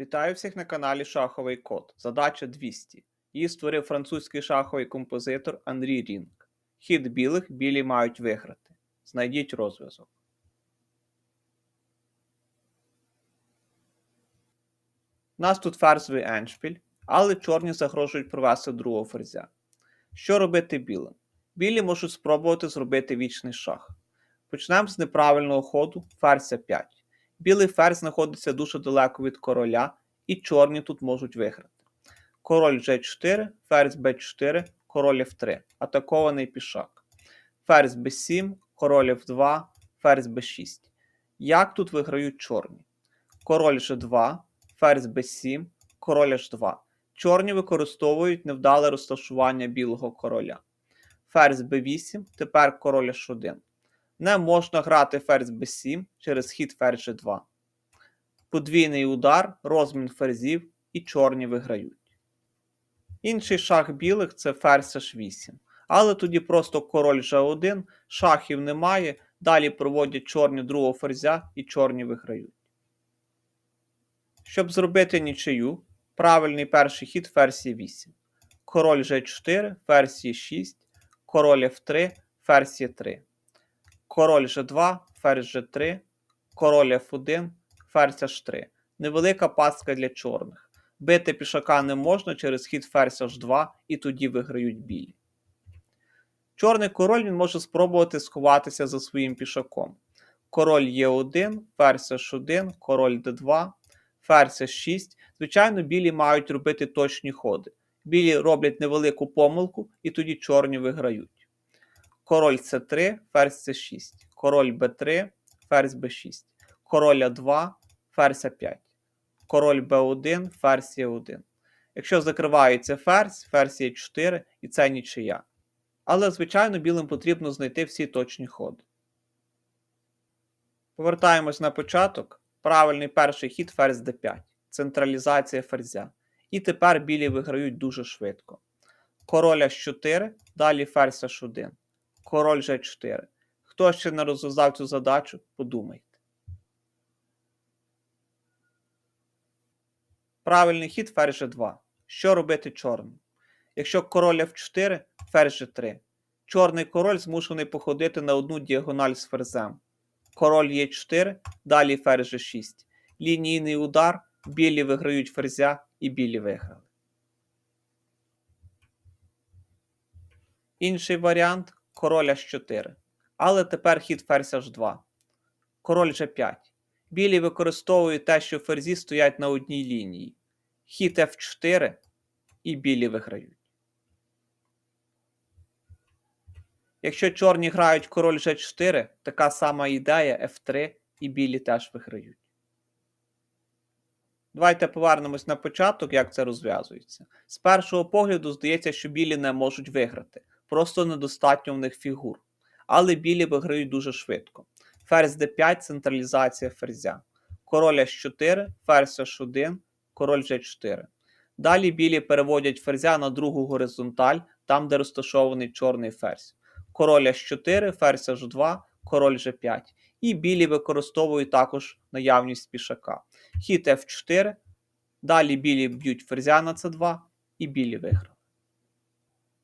Вітаю всіх на каналі Шаховий Код. Задача 200. Її створив французький шаховий композитор Андрій Рінг. Хід білих білі мають виграти. Знайдіть розв'язок. У нас тут ферзовий еншпіль, але чорні загрожують провести другого ферзя. Що робити білим? Білі можуть спробувати зробити вічний шах. Почнемо з неправильного ходу ферзь 5. Білий ферзь знаходиться дуже далеко від короля, і чорні тут можуть виграти. Король G4, ферзь B4, король F3, атакований пішак. Ферзь B7, король F2, ферзь B6. Як тут виграють чорні? Король G2, ферзь B7, король H2. Чорні використовують невдале розташування білого короля. Ферзь B8, тепер король H1. Не можна грати ферзь b7 через хід ферзь g2. Подвійний удар, розмін ферзів і чорні виграють. Інший шах білих це ферзь h8. Але тоді просто король g1, шахів немає, далі проводять чорні другого ферзя і чорні виграють. Щоб зробити нічию, правильний перший хід ферзь e8. Король g4, ферзь e6, король f3, ферзь e3 король G2, ферзь G3, король F1, ферзь H3. Невелика пастка для чорних. Бити пішака не можна через хід ферзь H2 і тоді виграють білі. Чорний король він може спробувати сховатися за своїм пішаком. Король Е1, ферзь H1, король d2, ферзь H6. Звичайно, білі мають робити точні ходи. Білі роблять невелику помилку і тоді чорні виграють король С3, ферзь С6, король Б3, ферзь Б6, король А2, ферзь А5, король Б1, ферзь Е1. Якщо закривається ферзь, ферзь Е4 і це нічия. Але, звичайно, білим потрібно знайти всі точні ходи. Повертаємось на початок. Правильний перший хід ферзь d5, централізація ферзя. І тепер білі виграють дуже швидко. Король H4, далі ферзь H1 король G4. Хто ще не розв'язав цю задачу, подумайте. Правильний хід ферзь G2. Що робити чорним? Якщо король F4, ферзь G3. Чорний король змушений походити на одну діагональ з ферзем. Король Е4, далі ферзь G6. Лінійний удар, білі виграють ферзя і білі виграли. Інший варіант король H4. Але тепер хід ферзь H2. Король G5. Білі використовують те, що ферзі стоять на одній лінії. Хід F4 і білі виграють. Якщо чорні грають король G4, така сама ідея F3 і білі теж виграють. Давайте повернемось на початок, як це розв'язується. З першого погляду здається, що білі не можуть виграти просто недостатньо в них фігур. Але білі виграють дуже швидко. Ферзь d5 централізація ферзя. Король H4, ферзь H1, король G4. Далі білі переводять ферзя на другу горизонталь, там, де розташований чорний ферзь. Король H4, ферзь H2, король G5. І білі використовують також наявність пішака. Хід F4. Далі білі б'ють ферзя на c2 і білі виграли.